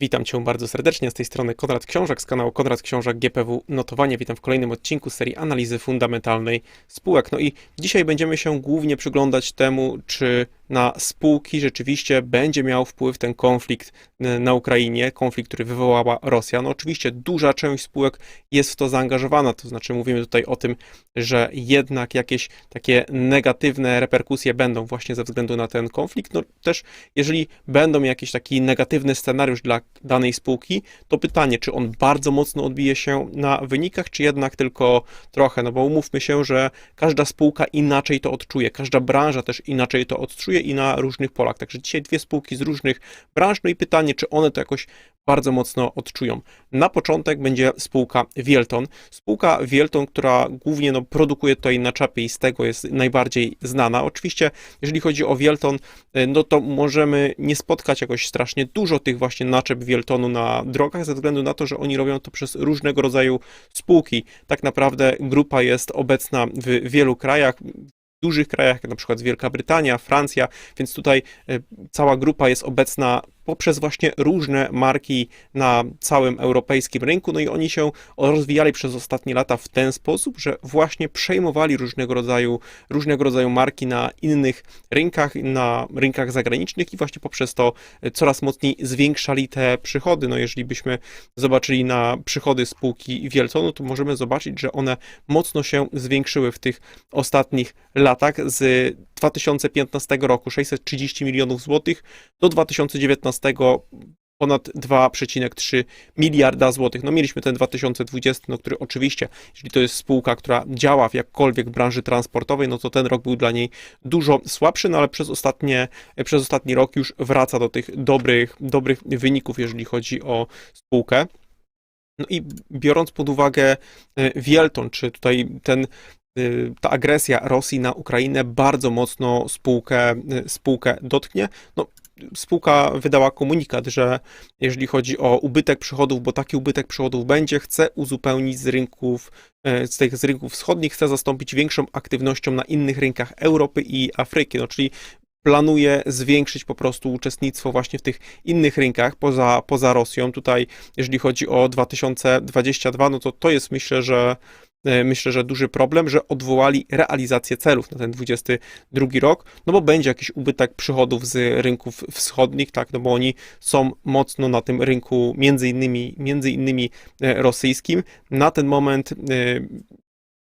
Witam Cię bardzo serdecznie, z tej strony Konrad Książak z kanału Konrad Książak GPW Notowanie. Witam w kolejnym odcinku serii analizy fundamentalnej spółek. No i dzisiaj będziemy się głównie przyglądać temu, czy na spółki rzeczywiście będzie miał wpływ ten konflikt na Ukrainie, konflikt, który wywołała Rosja. No oczywiście duża część spółek jest w to zaangażowana, to znaczy mówimy tutaj o tym, że jednak jakieś takie negatywne reperkusje będą właśnie ze względu na ten konflikt. No też jeżeli będą jakiś taki negatywny scenariusz dla danej spółki, to pytanie, czy on bardzo mocno odbije się na wynikach, czy jednak tylko trochę, no bo umówmy się, że każda spółka inaczej to odczuje, każda branża też inaczej to odczuje i na różnych polach. Także dzisiaj dwie spółki z różnych branż, no i pytanie, czy one to jakoś bardzo mocno odczują. Na początek będzie spółka Wielton. Spółka Wielton, która głównie no, produkuje tutaj naczepy i z tego jest najbardziej znana. Oczywiście, jeżeli chodzi o Wielton, y, no to możemy nie spotkać jakoś strasznie dużo tych właśnie naczep Wieltonu na drogach, ze względu na to, że oni robią to przez różnego rodzaju spółki. Tak naprawdę grupa jest obecna w wielu krajach, dużych krajach, jak na przykład Wielka Brytania, Francja, więc tutaj y, cała grupa jest obecna poprzez właśnie różne marki na całym europejskim rynku, no i oni się rozwijali przez ostatnie lata w ten sposób, że właśnie przejmowali różnego rodzaju, różnego rodzaju marki na innych rynkach, na rynkach zagranicznych i właśnie poprzez to coraz mocniej zwiększali te przychody. No jeżeli byśmy zobaczyli na przychody spółki Wieltonu, to możemy zobaczyć, że one mocno się zwiększyły w tych ostatnich latach z 2015 roku 630 milionów złotych do 2019 ponad 2,3 miliarda złotych. No mieliśmy ten 2020, no który oczywiście, jeżeli to jest spółka, która działa w jakkolwiek branży transportowej, no to ten rok był dla niej dużo słabszy, no ale przez ostatnie, przez ostatni rok już wraca do tych dobrych, dobrych wyników, jeżeli chodzi o spółkę. No i biorąc pod uwagę e, Wielton, czy tutaj ten y, ta agresja Rosji na Ukrainę bardzo mocno spółkę, y, spółkę dotknie. No, spółka wydała komunikat, że jeżeli chodzi o ubytek przychodów, bo taki ubytek przychodów będzie, chce uzupełnić z rynków, y, z tych z rynków wschodnich, chce zastąpić większą aktywnością na innych rynkach Europy i Afryki, no czyli planuje zwiększyć po prostu uczestnictwo właśnie w tych innych rynkach poza, poza Rosją. Tutaj, jeżeli chodzi o 2022, no to to jest myślę, że e, myślę, że duży problem, że odwołali realizację celów na ten 22 rok, no bo będzie jakiś ubytek przychodów z rynków wschodnich, tak, no bo oni są mocno na tym rynku między innymi, między innymi e, rosyjskim. Na ten moment e,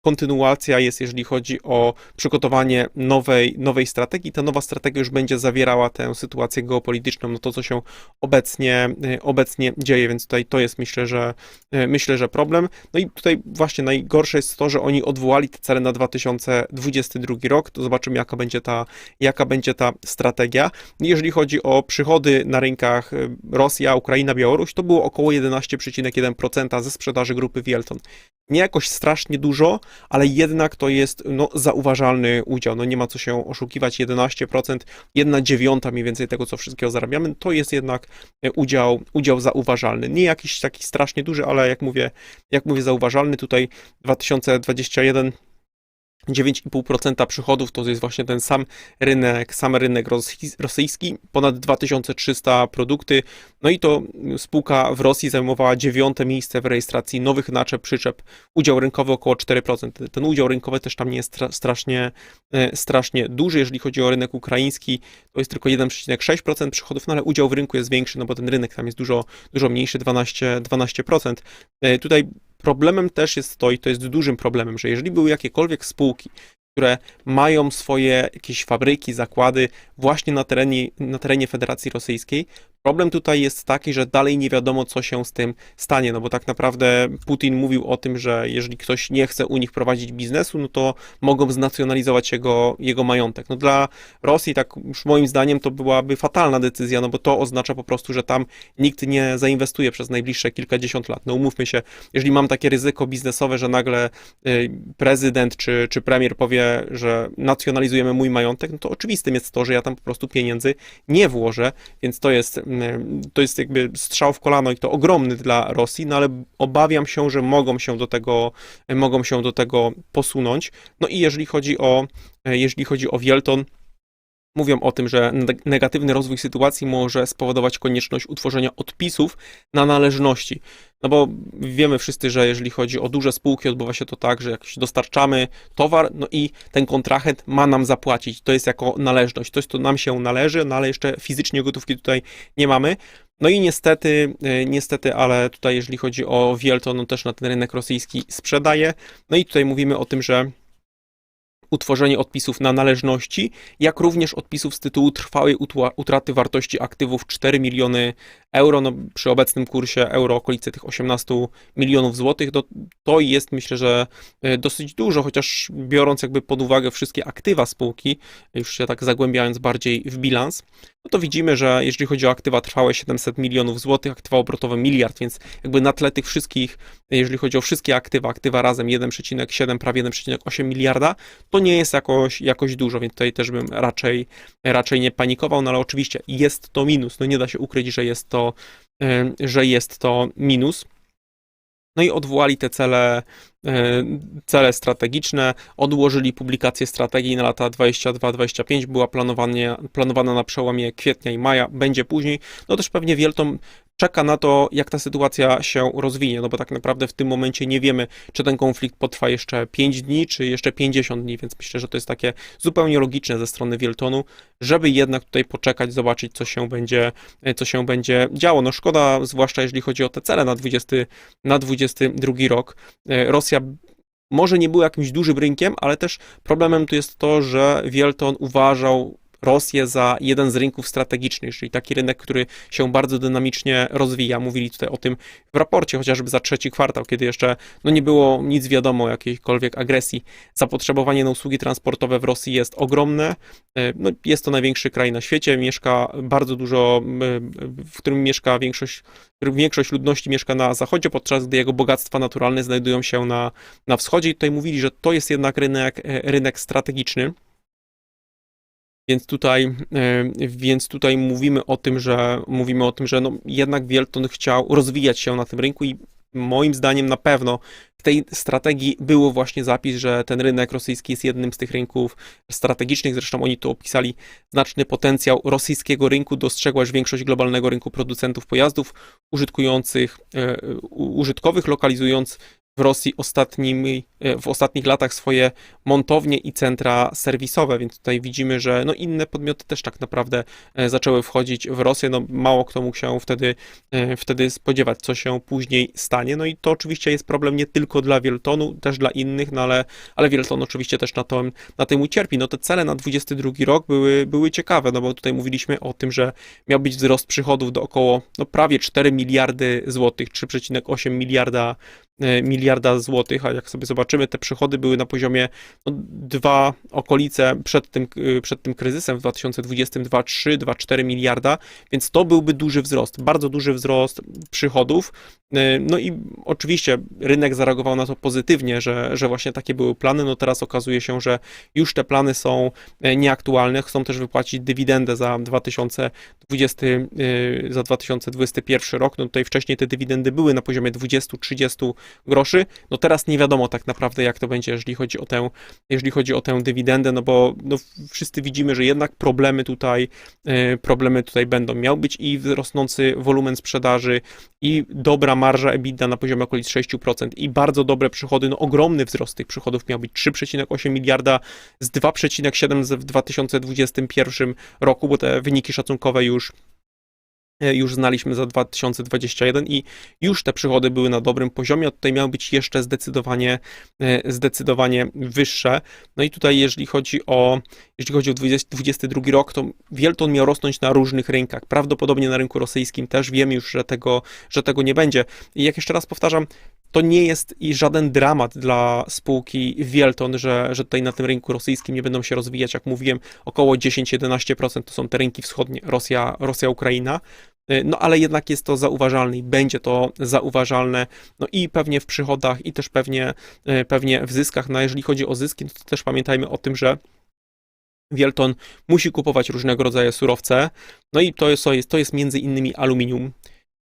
kontynuacja jest, jeżeli chodzi o przygotowanie nowej, nowej strategii. Ta nowa strategia już będzie zawierała tę sytuację geopolityczną, no to, co się obecnie, y, obecnie dzieje, więc tutaj to jest, myślę, że y, myślę, że problem. No i tutaj właśnie najgorsze jest to, że oni odwołali te cele na 2022 rok, to zobaczymy, jaka będzie ta, jaka będzie ta strategia. Jeżeli chodzi o przychody na rynkach y, Rosja, Ukraina, Białoruś, to było około 11,1% ze sprzedaży grupy Wielton. Nie jakoś strasznie dużo, ale jednak to jest no, zauważalny udział. No nie ma co się oszukiwać, 11%, 1 dziewiąta mniej więcej tego, co wszystkiego zarabiamy, to jest jednak e, udział, udział zauważalny. Nie jakiś taki strasznie duży, ale jak mówię, jak mówię zauważalny, tutaj 2021 9,5% przychodów to jest właśnie ten sam rynek, sam rynek rosyjski, ponad 2300 produkty. No i to spółka w Rosji zajmowała dziewiąte miejsce w rejestracji nowych naczep, przyczep. Udział rynkowy około 4%. Ten udział rynkowy też tam nie jest strasznie, e, strasznie duży. Jeżeli chodzi o rynek ukraiński, to jest tylko 1,6% przychodów, no ale udział w rynku jest większy, no bo ten rynek tam jest dużo, dużo mniejszy, 12%. 12%. E, tutaj Problemem też jest to, i to jest dużym problemem, że jeżeli były jakiekolwiek spółki, które mają swoje jakieś fabryki, zakłady właśnie na terenie, na terenie Federacji Rosyjskiej, Problem tutaj jest taki, że dalej nie wiadomo, co się z tym stanie, no bo tak naprawdę Putin mówił o tym, że jeżeli ktoś nie chce u nich prowadzić biznesu, no to mogą znacjonalizować jego, jego majątek. No dla Rosji, tak już moim zdaniem, to byłaby fatalna decyzja, no bo to oznacza po prostu, że tam nikt nie zainwestuje przez najbliższe kilkadziesiąt lat. No umówmy się, jeżeli mam takie ryzyko biznesowe, że nagle y, prezydent czy, czy premier powie, że nacjonalizujemy mój majątek, no to oczywistym jest to, że ja tam po prostu pieniędzy nie włożę, więc to jest to jest jakby strzał w kolano i to ogromny dla Rosji, no ale obawiam się, że mogą się do tego, mogą się do tego posunąć. No i jeżeli chodzi o, jeżeli chodzi o Wielton, mówią o tym, że neg- negatywny rozwój sytuacji może spowodować konieczność utworzenia odpisów na należności. No bo wiemy wszyscy, że jeżeli chodzi o duże spółki, odbywa się to tak, że jak dostarczamy towar, no i ten kontrahent ma nam zapłacić. To jest jako należność. To jest to nam się należy, no ale jeszcze fizycznie gotówki tutaj nie mamy. No i niestety, e, niestety, ale tutaj jeżeli chodzi o Wielton, no też na ten rynek rosyjski sprzedaje. No i tutaj mówimy o tym, że utworzenie odpisów na należności, jak również odpisów z tytułu trwałej utraty wartości aktywów 4 miliony euro, no przy obecnym kursie euro okolice tych 18 milionów złotych, to, to jest myślę, że e, dosyć dużo, chociaż biorąc jakby pod uwagę wszystkie aktywa spółki, już się tak zagłębiając bardziej w bilans, no to widzimy, że jeżeli chodzi o aktywa trwałe 700 milionów złotych, aktywa obrotowe miliard, więc jakby na tle tych wszystkich, jeżeli chodzi o wszystkie aktywa, aktywa razem 1,7, prawie 1,8 miliarda, to nie jest jakoś, jakoś dużo, więc tutaj też bym raczej, raczej nie panikował, no ale oczywiście jest to minus, no nie da się ukryć, że jest to, e, że jest to minus. No i odwołali te cele, e, cele strategiczne, odłożyli publikację strategii na lata 22-25, była planowana na przełomie kwietnia i maja, będzie później. No też pewnie Wieltom czeka na to, jak ta sytuacja się rozwinie, no bo tak naprawdę w tym momencie nie wiemy, czy ten konflikt potrwa jeszcze 5 dni, czy jeszcze 50 dni, więc myślę, że to jest takie zupełnie logiczne ze strony Wieltonu, żeby jednak tutaj poczekać, zobaczyć, co się będzie, co się będzie działo. No szkoda, zwłaszcza jeżeli chodzi o te cele na 20, na 22 rok. E, Rosja może nie była jakimś dużym rynkiem, ale też problemem tu jest to, że Wielton uważał Rosję za jeden z rynków strategicznych, czyli taki rynek, który się bardzo dynamicznie rozwija. Mówili tutaj o tym w raporcie, chociażby za trzeci kwartał, kiedy jeszcze no nie było nic wiadomo o jakiejkolwiek agresji. Zapotrzebowanie na usługi transportowe w Rosji jest ogromne. E, No, jest to największy kraj na świecie, mieszka bardzo dużo, w którym mieszka większość, większość ludności mieszka na zachodzie, podczas gdy jego bogactwa naturalne znajdują się na, na wschodzie. I tutaj mówili, że to jest jednak rynek, e, rynek strategiczny. Więc tutaj, e, więc tutaj mówimy o tym, że mówimy o tym, że no jednak Wielton chciał rozwijać się na tym rynku i moim zdaniem na pewno w tej strategii było właśnie zapis, że ten rynek rosyjski jest jednym z tych rynków strategicznych. Zresztą oni tu opisali znaczny potencjał rosyjskiego rynku. Dostrzegłaś większość globalnego rynku producentów pojazdów użytkujących, e, użytkowych, lokalizując w Rosji ostatnimi, e, w ostatnich latach swoje montownie i centra serwisowe, więc tutaj widzimy, że no inne podmioty też tak naprawdę e, zaczęły wchodzić w Rosję. No mało kto mógł się wtedy, e, wtedy spodziewać, co się później stanie. No i to oczywiście jest problem nie tylko dla Wieltonu, też dla innych, no ale, ale Wielton oczywiście też na, to, na tym ucierpi. No te cele na 22 rok były, były ciekawe, no bo tutaj mówiliśmy o tym, że miał być wzrost przychodów do około no prawie 4 miliardy złotych, 3,8 miliarda miliarda złotych, a jak sobie zobaczymy, te przychody były na poziomie no, dwa okolice przed tym, y, przed tym kryzysem w 2022, 3, 2,4 miliarda, więc to byłby duży wzrost, bardzo duży wzrost przychodów. Y, No i oczywiście rynek zareagował na to pozytywnie, że, że właśnie takie były plany. No teraz okazuje się, że już te plany są e, nieaktualne. Chcą też wypłacić dywidendę za 2020, y, za 2021 rok. No tutaj wcześniej te dywidendy były na poziomie 20-30 groszy. No teraz nie wiadomo tak naprawdę, jak to będzie, jeżeli chodzi o tę, jeżeli chodzi o tę dywidendę, no bo no, wszyscy widzimy, że jednak problemy tutaj, e, problemy tutaj będą. Miał być i rosnący wolumen sprzedaży, i dobra marża EBITDA na poziomie okolic 6%, i bardzo dobre przychody, no ogromny wzrost tych przychodów miał być 3,8 miliarda z 2,7 w 2021 roku, bo te wyniki szacunkowe już już znaliśmy za 2021 i już te przychody były na dobrym poziomie, a tutaj miały być jeszcze zdecydowanie, e, zdecydowanie wyższe. No i tutaj jeżeli chodzi o, jeżeli chodzi o 2022 rok, to Wielton miał rosnąć na różnych rynkach. Prawdopodobnie na rynku rosyjskim też wiemy już, że tego, że tego nie będzie. I jak jeszcze raz powtarzam, to nie jest i żaden dramat dla spółki Wielton, że, że tutaj na tym rynku rosyjskim nie będą się rozwijać, jak mówiłem, około 10-11% to są te rynki wschodnie, Rosja, Rosja, Ukraina. Y, No ale jednak jest to zauważalne i będzie to zauważalne, no i pewnie w przychodach, i też pewnie, y, pewnie w zyskach. No jeżeli chodzi o zyski, no to też pamiętajmy o tym, że Wielton musi kupować różnego rodzaju surowce, no i to jest, to jest, to jest między innymi aluminium,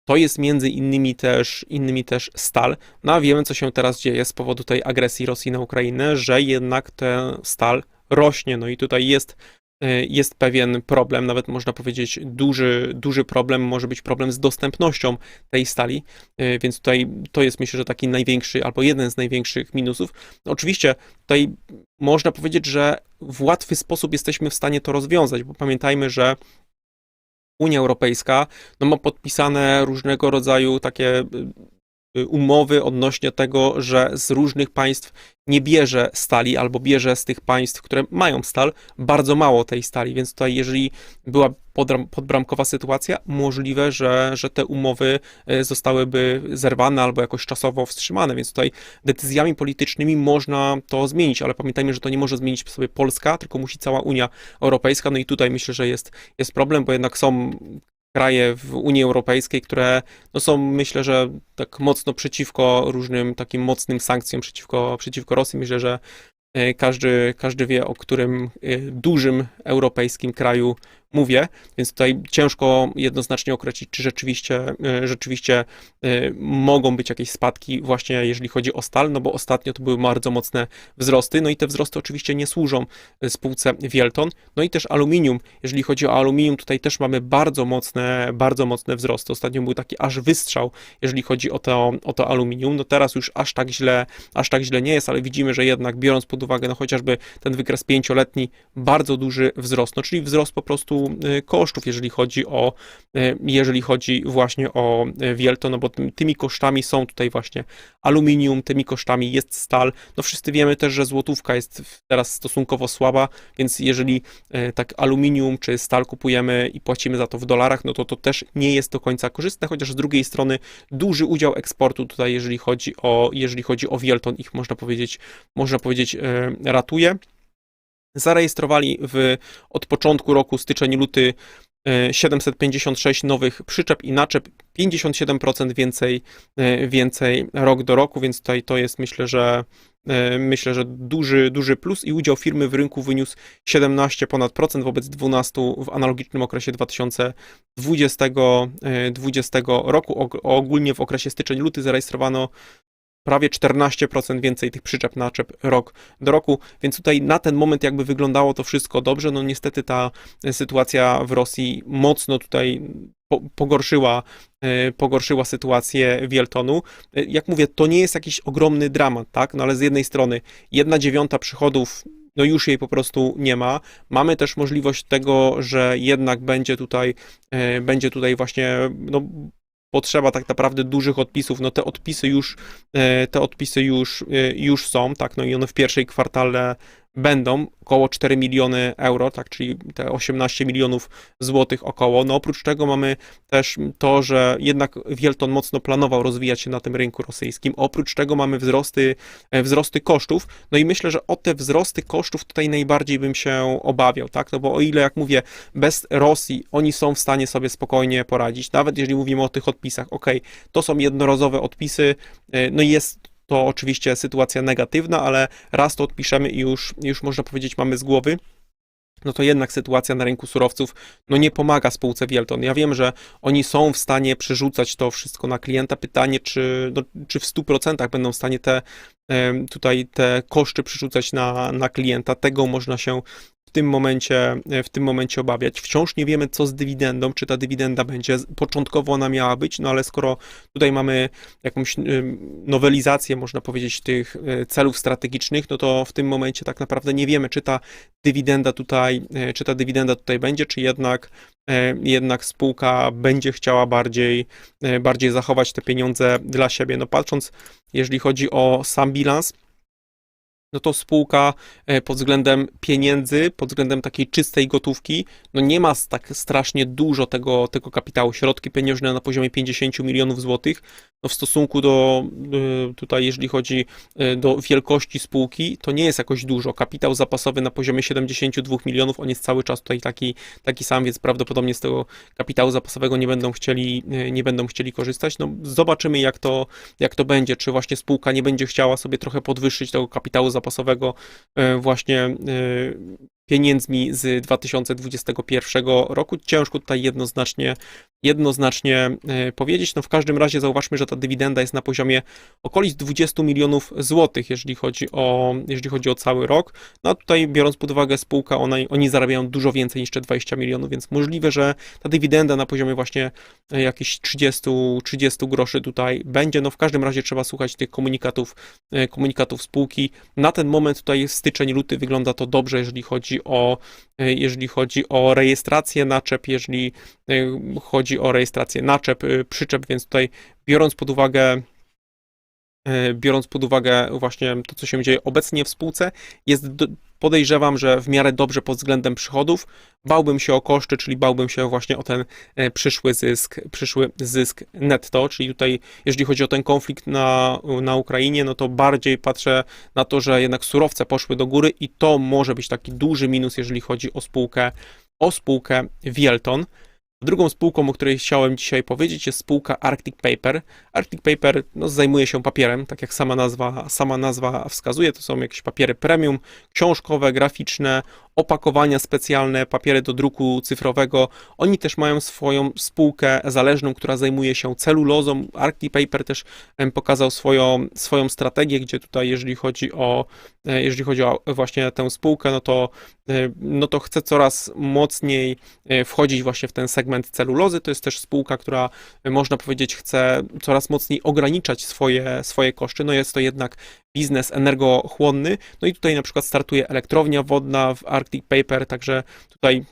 to jest między innymi też, innymi też stal. No a wiemy, co się teraz dzieje z powodu tej agresji Rosji na Ukrainę, że jednak ten stal rośnie. No i tutaj jest jest pewien problem, nawet można powiedzieć duży, duży problem, może być problem z dostępnością tej stali, y, więc tutaj to jest myślę, że taki największy albo jeden z największych minusów. Oczywiście tutaj można powiedzieć, że w łatwy sposób jesteśmy w stanie to rozwiązać, bo pamiętajmy, że Unia Europejska no, ma podpisane różnego rodzaju takie y, y, umowy odnośnie tego, że z różnych państw nie bierze stali albo bierze z tych państw, które mają stal, bardzo mało tej stali, więc tutaj jeżeli była podbramkowa sytuacja, możliwe, że, że te umowy y, zostałyby zerwane albo jakoś czasowo wstrzymane, więc tutaj decyzjami politycznymi można to zmienić, ale pamiętajmy, że to nie może zmienić sobie Polska, tylko musi cała Unia Europejska, no i tutaj myślę, że jest, jest problem, bo jednak są kraje w Unii Europejskiej, które no są, myślę, że tak mocno przeciwko różnym takim mocnym sankcjom przeciwko, przeciwko Rosji. Myślę, że e, każdy, każdy wie, o którym e, dużym europejskim kraju mówię, więc tutaj ciężko jednoznacznie określić, czy rzeczywiście, e, rzeczywiście e, mogą być jakieś spadki właśnie jeżeli chodzi o stal, no bo ostatnio to były bardzo mocne wzrosty, no i te wzrosty oczywiście nie służą e, spółce Wielton, no i też aluminium, jeżeli chodzi o aluminium, tutaj też mamy bardzo mocne, bardzo mocne wzrosty, ostatnio był taki aż wystrzał, jeżeli chodzi o to, o to aluminium, no teraz już aż tak źle, aż tak źle nie jest, ale widzimy, że jednak biorąc pod uwagę, no chociażby ten wykres pięcioletni, bardzo duży wzrost, no czyli wzrost po prostu y, kosztów, jeżeli chodzi o, y, jeżeli chodzi właśnie o y, Wielto, no bo tym, tymi kosztami są tutaj właśnie aluminium, tymi kosztami jest stal. No wszyscy wiemy też, że złotówka jest teraz stosunkowo słaba, więc jeżeli tak aluminium czy stal kupujemy i płacimy za to w dolarach, no to to też nie jest do końca korzystne, chociaż z drugiej strony duży udział eksportu tutaj, jeżeli chodzi o, jeżeli chodzi o Wielton, ich można powiedzieć, można powiedzieć ratuje zarejestrowali w, od początku roku, styczeń, luty, e, 756 nowych przyczep i naczep, 57% więcej, e, więcej rok do roku, więc tutaj to jest myślę, że e, myślę, że duży, duży plus i udział firmy w rynku wyniósł 17 ponad procent wobec 12 w analogicznym okresie 2020 20 roku. Og- Ogólnie w okresie styczeń-luty zarejestrowano prawie 14% więcej tych przyczep, naczep rok do roku, więc tutaj na ten moment jakby wyglądało to wszystko dobrze, no niestety ta sytuacja w Rosji mocno tutaj po- pogorszyła, e, pogorszyła sytuację Wieltonu. E, Jak mówię, to nie jest jakiś ogromny dramat, tak, no ale z jednej strony jedna dziewiąta przychodów no już jej po prostu nie ma. Mamy też możliwość tego, że jednak będzie tutaj, e, będzie tutaj właśnie, no, potrzeba tak naprawdę dużych odpisów, no te odpisy już, e, te odpisy już, e, już są, tak, no i one w pierwszej kwartale będą około 4 miliony euro, tak, czyli te 18 milionów złotych około. No oprócz tego mamy też to, że jednak Wielton mocno planował rozwijać się na tym rynku rosyjskim. Oprócz tego mamy wzrosty, e, wzrosty kosztów, no i myślę, że o te wzrosty kosztów tutaj najbardziej bym się obawiał, tak, no bo o ile, jak mówię, bez Rosji oni są w stanie sobie spokojnie poradzić, nawet jeżeli mówimy o tych odpisach, ok, to są jednorazowe odpisy, e, no i jest to oczywiście sytuacja negatywna, ale raz to odpiszemy i już, już można powiedzieć mamy z głowy, no to jednak sytuacja na rynku surowców no nie pomaga spółce Wielton. Ja wiem, że oni są w stanie przerzucać to wszystko na klienta. Pytanie, czy, no, czy w 100% będą w stanie te tutaj te koszty przerzucać na, na klienta. Tego można się tym momencie, w tym momencie obawiać. Wciąż nie wiemy, co z dywidendą, czy ta dywidenda będzie. Początkowo ona miała być, no ale skoro tutaj mamy jakąś ym, nowelizację, można powiedzieć, tych y, celów strategicznych, no to w tym momencie tak naprawdę nie wiemy, czy ta dywidenda tutaj, e, czy ta dywidenda tutaj będzie, czy jednak, e, jednak spółka będzie chciała bardziej, e, bardziej zachować te pieniądze dla siebie. No patrząc, jeżeli chodzi o sam bilans, no to spółka e, pod względem pieniędzy, pod względem takiej czystej gotówki, no nie ma tak strasznie dużo tego, tego kapitału. Środki pieniężne na poziomie 50 milionów złotych, no w stosunku do e, tutaj, jeżeli chodzi e, do wielkości spółki, to nie jest jakoś dużo. Kapitał zapasowy na poziomie 72 milionów, on jest cały czas tutaj taki, taki sam, więc prawdopodobnie z tego kapitału zapasowego nie będą chcieli, e, nie będą chcieli korzystać. No zobaczymy, jak to, jak to będzie, czy właśnie spółka nie będzie chciała sobie trochę podwyższyć tego kapitału zapasowego e, właśnie e, pieniędzmi z 2021 roku. Ciężko tutaj jednoznacznie, jednoznacznie e, powiedzieć. No w każdym razie zauważmy, że ta dywidenda jest na poziomie okolic 20 milionów złotych, jeżeli chodzi o, jeżeli chodzi o cały rok. No a tutaj biorąc pod uwagę spółka, ona, oni zarabiają dużo więcej niż te 20 milionów, więc możliwe, że ta dywidenda na poziomie właśnie e, jakichś 30, 30 groszy tutaj będzie. No w każdym razie trzeba słuchać tych komunikatów, e, komunikatów spółki. Na ten moment tutaj styczeń, luty wygląda to dobrze, jeżeli chodzi o, jeżeli chodzi o rejestrację naczep, jeżeli chodzi o rejestrację naczep, przyczep, więc tutaj biorąc pod uwagę biorąc pod uwagę właśnie to, co się dzieje obecnie w spółce, jest podejrzewam, że w miarę dobrze pod względem przychodów. Bałbym się o koszty, czyli bałbym się właśnie o ten e, przyszły zysk, przyszły zysk netto, czyli tutaj, jeżeli chodzi o ten konflikt na, na Ukrainie, no to bardziej patrzę na to, że jednak surowce poszły do góry i to może być taki duży minus, jeżeli chodzi o spółkę, o spółkę Wielton. Drugą spółką, o której chciałem dzisiaj powiedzieć, jest spółka Arctic Paper. Arctic Paper no, zajmuje się papierem, tak jak sama nazwa, sama nazwa wskazuje. To są jakieś papiery premium, książkowe, graficzne, opakowania specjalne, papiery do druku cyfrowego. Oni też mają swoją spółkę zależną, która zajmuje się celulozą. Arctic Paper też pokazał swoją, swoją strategię, gdzie tutaj, jeżeli chodzi o, e, jeżeli chodzi o właśnie tę spółkę, no to, e, no to chce coraz mocniej e, wchodzić właśnie w ten segment celulozy. To jest też spółka, która można powiedzieć chce coraz mocniej ograniczać swoje, swoje koszty. No jest to jednak biznes energochłonny. No i tutaj na przykład startuje elektrownia wodna w Arctic Paper, także tutaj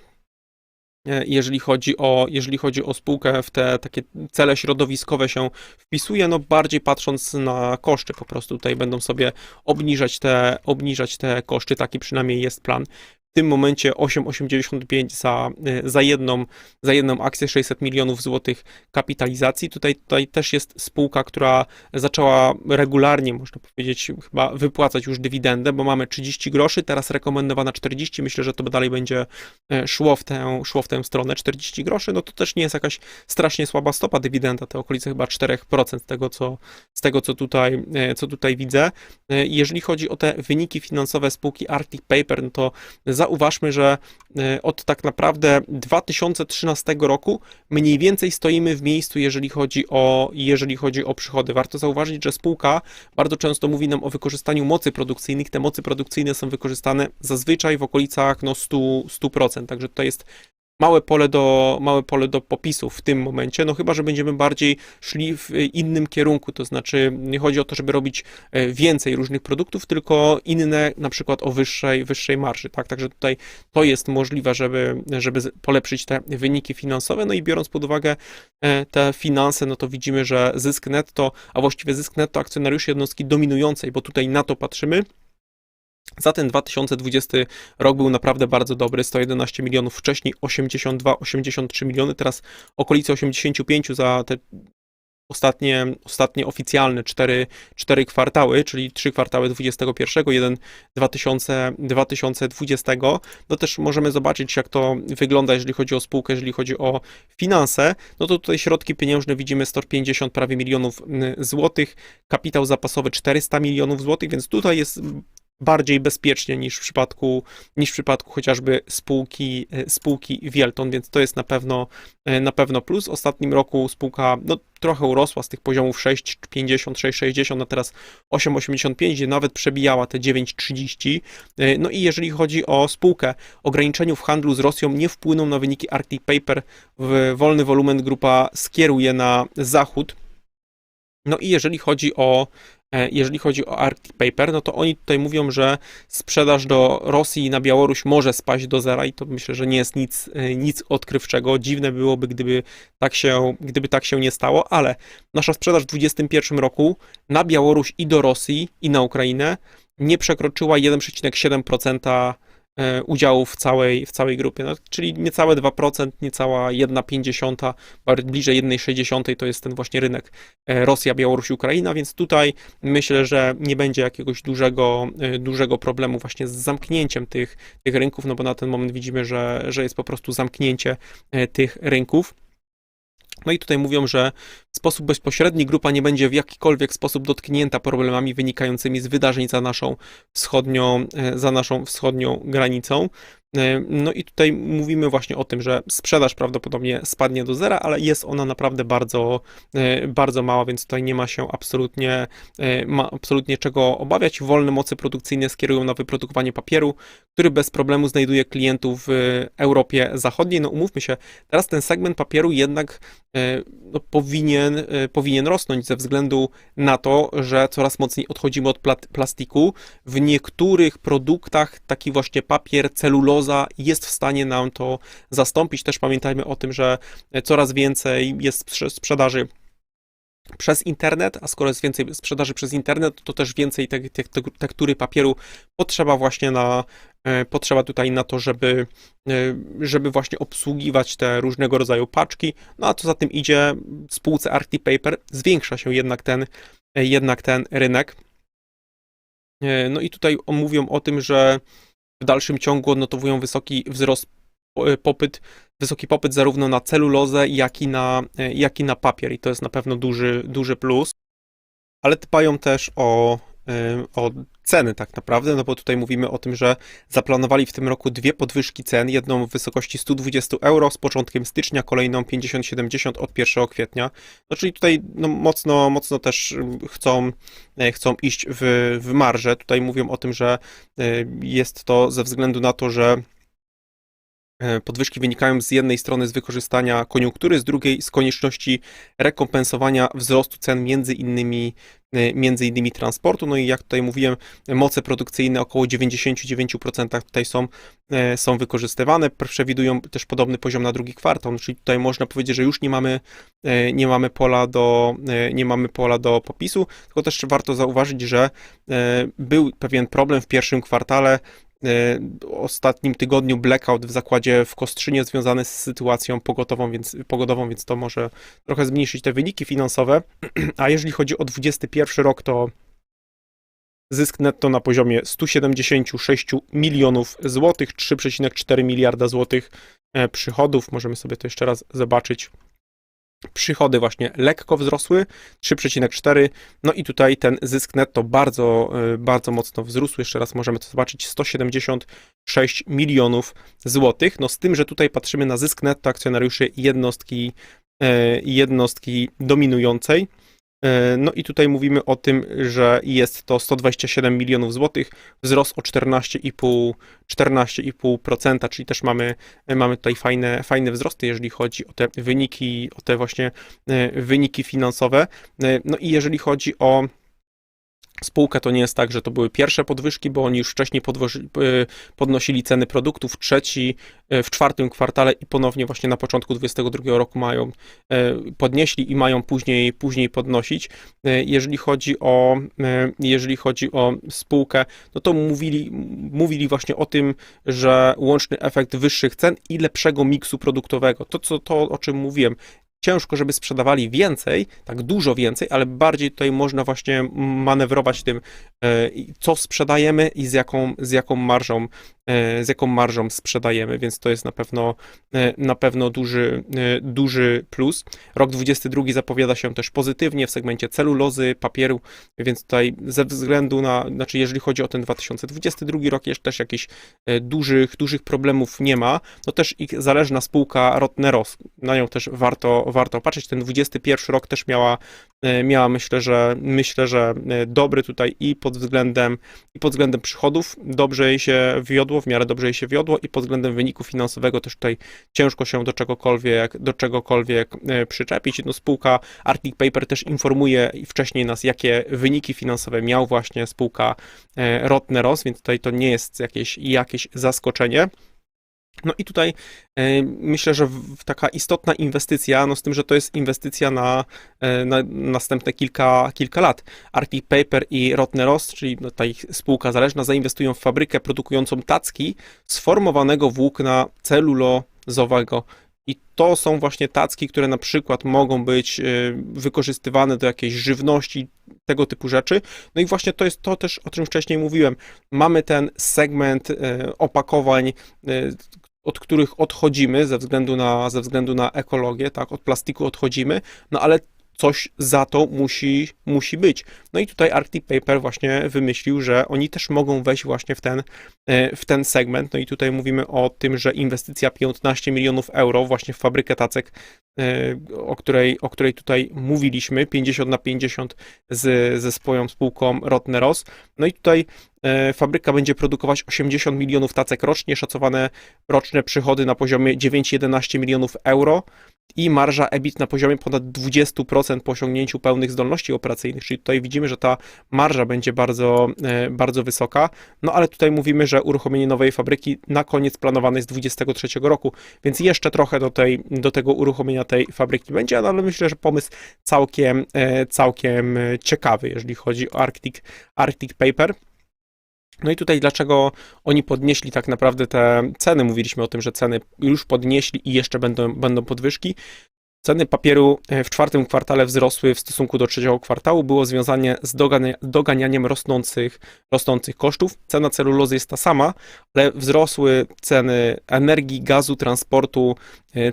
e, jeżeli chodzi o, jeżeli chodzi o spółkę, w te takie cele środowiskowe się wpisuje, no bardziej patrząc na koszty, po prostu. Tutaj będą sobie obniżać te, obniżać te koszty, taki przynajmniej jest plan w tym momencie 8,85 za, y, za, jedną, za jedną akcję, 600 milionów złotych kapitalizacji. Tutaj, tutaj też jest spółka, która zaczęła regularnie, można powiedzieć, chyba wypłacać już dywidendę, bo mamy 30 groszy, teraz rekomendowana 40. Myślę, że to dalej będzie e, szło w tę, szło w tę stronę. 40 groszy, no to też nie jest jakaś strasznie słaba stopa dywidenda, te okolice chyba 4% z tego, co, z tego, co, tutaj, e, co tutaj widzę. E, jeżeli chodzi o te wyniki finansowe spółki Arctic Paper, no to za zauważmy, że e, od tak naprawdę 2013 roku mniej więcej stoimy w miejscu, jeżeli chodzi o, jeżeli chodzi o przychody. Warto zauważyć, że spółka bardzo często mówi nam o wykorzystaniu mocy produkcyjnych. Te mocy produkcyjne są wykorzystane zazwyczaj w okolicach no 100, 100%, także to jest małe pole do, małe pole do popisu w tym momencie, no chyba, że będziemy bardziej szli w innym kierunku, to znaczy nie chodzi o to, żeby robić e, więcej różnych produktów, tylko inne, na przykład o wyższej, wyższej marży, tak, także tutaj to jest możliwe, żeby, żeby polepszyć te wyniki finansowe, no i biorąc pod uwagę e, te finanse, no to widzimy, że zysk netto, a właściwie zysk netto akcjonariuszy jednostki dominującej, bo tutaj na to patrzymy, za ten 2020 rok był naprawdę bardzo dobry, 111 milionów, wcześniej 82-83 miliony, teraz okolice 85 za te ostatnie, ostatnie oficjalne 4, 4 kwartały, czyli 3 kwartały 21, jeden 2000, 2020. No też możemy zobaczyć, jak to wygląda, jeżeli chodzi o spółkę, jeżeli chodzi o finanse. No to tutaj środki pieniężne widzimy 150 prawie milionów złotych, kapitał zapasowy 400 milionów złotych, więc tutaj jest bardziej bezpiecznie niż w przypadku, niż w przypadku chociażby spółki, e, spółki Wielton, więc to jest na pewno, e, na pewno plus. W ostatnim roku spółka no, trochę urosła z tych poziomów 6,50, 6,60 na teraz 8,85, gdzie nawet przebijała te 9,30. E, no i jeżeli chodzi o spółkę, ograniczeniu w handlu z Rosją nie wpłyną na wyniki Arctic Paper. Wolny wolumen grupa skieruje na zachód. No i jeżeli chodzi o jeżeli chodzi o Arctic Paper, no to oni tutaj mówią, że sprzedaż do Rosji na Białoruś może spaść do zera i to myślę, że nie jest nic, e, nic odkrywczego. Dziwne byłoby, gdyby tak, się, gdyby tak się nie stało, ale nasza sprzedaż w 2021 roku na Białoruś i do Rosji i na Ukrainę nie przekroczyła 1,7% E, udziałów w całej, w całej grupie, no, czyli niecałe 2%, niecała 1,5, bliżej 1,6 to jest ten właśnie rynek e, Rosja, Białoruś, Ukraina, więc tutaj myślę, że nie będzie jakiegoś dużego, e, dużego problemu właśnie z zamknięciem tych, tych rynków, no bo na ten moment widzimy, że, że jest po prostu zamknięcie tych rynków. No i tutaj mówią, że w sposób bezpośredni grupa nie będzie w jakikolwiek sposób dotknięta problemami wynikającymi z wydarzeń za naszą wschodnią, e, za naszą wschodnią granicą. E, No i tutaj mówimy właśnie o tym, że sprzedaż prawdopodobnie spadnie do zera, ale jest ona naprawdę bardzo, e, bardzo mała, więc tutaj nie ma się absolutnie, e, ma absolutnie czego obawiać. Wolne moce produkcyjne skierują na wyprodukowanie papieru, który bez problemu znajduje klientów w Europie Zachodniej. No umówmy się, teraz ten segment papieru jednak no, powinien, powinien rosnąć ze względu na to, że coraz mocniej odchodzimy od plastiku. W niektórych produktach taki właśnie papier, celuloza jest w stanie nam to zastąpić. Też pamiętajmy o tym, że coraz więcej jest sprze- sprzedaży przez internet, a skoro jest więcej sprzedaży przez internet, to też więcej te, te, te, tektury papieru potrzeba właśnie na, e, potrzeba tutaj na to, żeby, e, żeby właśnie obsługiwać te różnego rodzaju paczki. No a co za tym idzie, w spółce Arctic Paper zwiększa się jednak ten, e, jednak ten rynek. No i tutaj mówią o tym, że w dalszym ciągu odnotowują wysoki wzrost po- popyt, wysoki popyt zarówno na celulozę, jak i na, e, jak i na papier i to jest na pewno duży, duży plus. Ale dbają też o, e, o ceny tak naprawdę, no bo tutaj mówimy o tym, że zaplanowali w tym roku dwie podwyżki cen, jedną w wysokości 120 euro z początkiem stycznia, kolejną 50-70 od 1 kwietnia. No czyli tutaj no, mocno, mocno też mm, chcą, e, chcą iść w, w marżę. Tutaj mówią o tym, że e, jest to ze względu na to, że Podwyżki wynikają z jednej strony z wykorzystania koniunktury, z drugiej z konieczności rekompensowania wzrostu cen między innymi, e, między innymi transportu. No i jak tutaj mówiłem, moce produkcyjne około 99% tutaj są, e, są wykorzystywane. Przewidują też podobny poziom na drugi kwartał, no czyli tutaj można powiedzieć, że już nie mamy, e, nie mamy pola do, e, nie mamy pola do popisu, tylko też warto zauważyć, że e, był pewien problem w pierwszym kwartale e, ostatnim tygodniu blackout w zakładzie w Kostrzynie związany z sytuacją pogodową, więc, pogodową, więc to może trochę zmniejszyć te wyniki finansowe. A jeżeli chodzi o 21 rok, to zysk netto na poziomie 176 milionów złotych, 3,4 miliarda złotych e, przychodów. Możemy sobie to jeszcze raz zobaczyć. Przychody właśnie lekko wzrosły, 3,4. No i tutaj ten zysk netto bardzo, e, bardzo mocno wzrósł. Jeszcze raz możemy to zobaczyć, 176 milionów złotych. No z tym, że tutaj patrzymy na zysk netto akcjonariuszy jednostki, e, jednostki dominującej. E, No i tutaj mówimy o tym, że jest to 127 milionów złotych, wzrost o 14,5%, 14,5%, czyli też mamy, mamy tutaj fajne, fajne wzrosty, jeżeli chodzi o te wyniki, o te właśnie e, wyniki finansowe. E, No i jeżeli chodzi o spółkę, to nie jest tak, że to były pierwsze podwyżki, bo oni już wcześniej podwoży, e, podnosili ceny produktów, trzeci, e, w czwartym kwartale i ponownie właśnie na początku 2022 roku mają, e, podnieśli i mają później, później podnosić. Jeżeli chodzi o, jeżeli chodzi o spółkę, no to mówili, mówili właśnie o tym, że łączny efekt wyższych cen i lepszego miksu produktowego. To, co, to o czym mówiłem, ciężko, żeby sprzedawali więcej, tak dużo więcej, ale bardziej tutaj można właśnie manewrować tym, e, co sprzedajemy i z jaką, z jaką marżą, z jaką marżą sprzedajemy, więc to jest na pewno, e, na pewno duży, e, duży plus. Rok 22 zapowiada się też pozytywnie w segmencie celulozy, papieru, więc tutaj ze względu na, znaczy jeżeli chodzi o ten 2022 rok, jeszcze też jakichś e, dużych, dużych problemów nie ma. No też ich zależna spółka Rotneros, na nią też warto, warto patrzeć. Ten 21 rok też miała, e, miała myślę, że myślę, że e, dobry tutaj i pod względem i pod względem przychodów dobrze jej się wiodło, w miarę dobrze jej się wiodło i pod względem wyniku finansowego też tutaj ciężko się do czegokolwiek, do czegokolwiek e, przyczepić. No spółka Arctic Paper też informuje wcześniej nas, jakie wyniki finansowe miał właśnie spółka e, Rotneros, więc tutaj to nie jest jakieś, jakieś zaskoczenie. No i tutaj e, myślę, że taka istotna inwestycja, no z tym, że to jest inwestycja na, e, na następne kilka, kilka lat. Arctic Paper i Rotneros, czyli no, ta ich spółka zależna, zainwestują w fabrykę produkującą tacki z formowanego włókna celulozowego. I to są właśnie tacki, które na przykład mogą być e, wykorzystywane do jakiejś żywności, tego typu rzeczy. No i właśnie to jest to też, o czym wcześniej mówiłem. Mamy ten segment opakowań, od których odchodzimy ze względu na, ze względu na ekologię, tak, od plastiku odchodzimy, no ale coś za to musi, musi być. No i tutaj Arctic Paper właśnie wymyślił, że oni też mogą wejść właśnie w ten, e, w ten segment. No i tutaj mówimy o tym, że inwestycja 15 milionów euro właśnie w fabrykę tacek, e, o której, o której tutaj mówiliśmy, 50 na 50 z, ze swoją spółką Rotneros. No i tutaj e, fabryka będzie produkować 80 milionów tacek rocznie, szacowane roczne przychody na poziomie 9-11 milionów euro i marża EBIT na poziomie ponad 20% po osiągnięciu pełnych zdolności operacyjnych, czyli tutaj widzimy, że ta marża będzie bardzo, e, bardzo wysoka, no ale tutaj mówimy, że uruchomienie nowej fabryki na koniec planowane jest 2023 roku, więc jeszcze trochę do, tej, do tego uruchomienia tej fabryki będzie, no ale myślę, że pomysł całkiem, e, całkiem e, ciekawy, jeżeli chodzi o Arctic, Arctic Paper. No i tutaj dlaczego oni podnieśli tak naprawdę te ceny? Mówiliśmy o tym, że ceny już podnieśli i jeszcze będą, będą podwyżki. Ceny papieru e, w czwartym kwartale wzrosły w stosunku do trzeciego kwartału. Było związanie z dogania, doganianiem rosnących, rosnących kosztów. Cena celulozy jest ta sama, ale wzrosły ceny energii, gazu, transportu,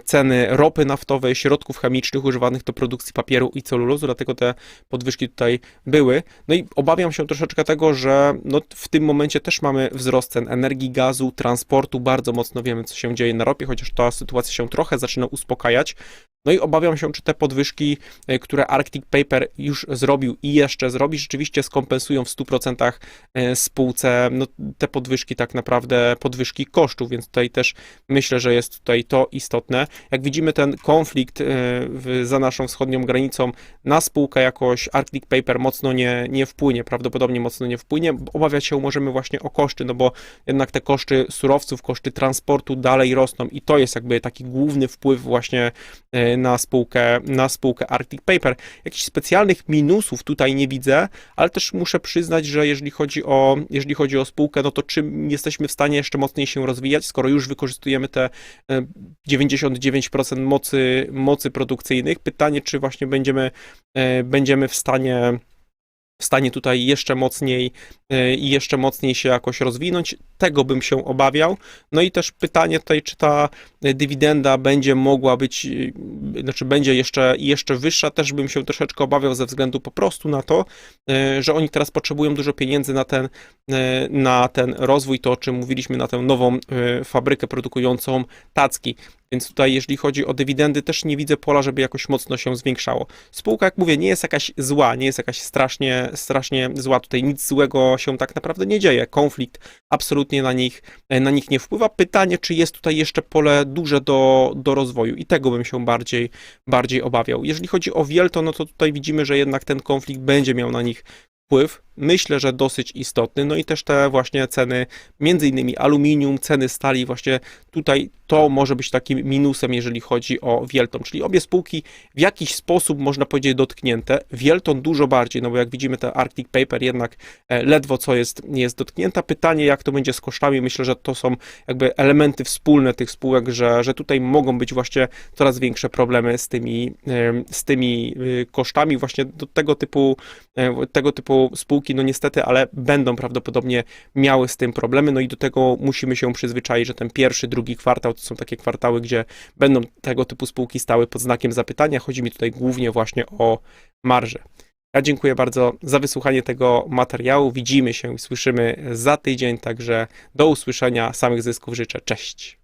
ceny ropy naftowej, środków chemicznych używanych do produkcji papieru i celulozy, dlatego te podwyżki tutaj były. No i obawiam się troszeczkę tego, że no w tym momencie też mamy wzrost cen energii, gazu, transportu. Bardzo mocno wiemy, co się dzieje na ropie, chociaż ta sytuacja się trochę zaczyna uspokajać. No i obawiam się, czy te podwyżki, e, które Arctic Paper już zrobił i jeszcze zrobi, rzeczywiście skompensują w 100% e, spółce no, te podwyżki, tak naprawdę podwyżki kosztów, więc tutaj też myślę, że jest tutaj to istotne. Jak widzimy, ten konflikt e, za naszą wschodnią granicą na spółkę jakoś Arctic Paper mocno nie, nie wpłynie, prawdopodobnie mocno nie wpłynie. Obawiać się możemy właśnie o koszty, no bo jednak te koszty surowców, koszty transportu dalej rosną i to jest jakby taki główny wpływ właśnie na spółkę, na spółkę Arctic Paper. Jakichś specjalnych minusów tutaj nie widzę, ale też muszę przyznać, że jeżeli chodzi o, jeżeli chodzi o spółkę, no to czym jesteśmy w stanie jeszcze mocniej się rozwijać, skoro już wykorzystujemy te 99% mocy, mocy produkcyjnych. Pytanie, czy właśnie będziemy, będziemy w stanie w stanie tutaj jeszcze mocniej i jeszcze mocniej się jakoś rozwinąć. Tego bym się obawiał. No i też pytanie tutaj, czy ta dywidenda będzie mogła być, znaczy będzie jeszcze, jeszcze wyższa, też bym się troszeczkę obawiał ze względu po prostu na to, że oni teraz potrzebują dużo pieniędzy na ten, na ten rozwój, to o czym mówiliśmy, na tę nową fabrykę produkującą tacki. Więc tutaj, jeżeli chodzi o dywidendy, też nie widzę pola, żeby jakoś mocno się zwiększało. Spółka, jak mówię, nie jest jakaś zła, nie jest jakaś strasznie, strasznie zła. Tutaj nic złego się tak naprawdę nie dzieje. Konflikt absolutnie na nich, na nich nie wpływa. Pytanie, czy jest tutaj jeszcze pole duże do, do rozwoju i tego bym się bardziej, bardziej obawiał. Jeżeli chodzi o Wielto, no to tutaj widzimy, że jednak ten konflikt będzie miał na nich wpływ, myślę, że dosyć istotny. No i też te właśnie ceny, między innymi aluminium, ceny stali, właśnie tutaj to może być takim minusem, jeżeli chodzi o Wielton, czyli obie spółki w jakiś sposób, można powiedzieć, dotknięte. Wielton dużo bardziej, no bo jak widzimy, te Arctic Paper jednak e, ledwo co jest, jest dotknięta. Pytanie, jak to będzie z kosztami, myślę, że to są jakby elementy wspólne tych spółek, że, że tutaj mogą być właśnie coraz większe problemy z tymi, z tymi y, kosztami właśnie do tego typu, e, tego typu no niestety, ale będą prawdopodobnie miały z tym problemy, no i do tego musimy się przyzwyczaić, że ten pierwszy, drugi kwartał to są takie kwartały, gdzie będą tego typu spółki stały pod znakiem zapytania. Chodzi mi tutaj głównie właśnie o marże. Ja dziękuję bardzo za wysłuchanie tego materiału. Widzimy się i słyszymy za tydzień, także do usłyszenia. Samych zysków życzę. Cześć.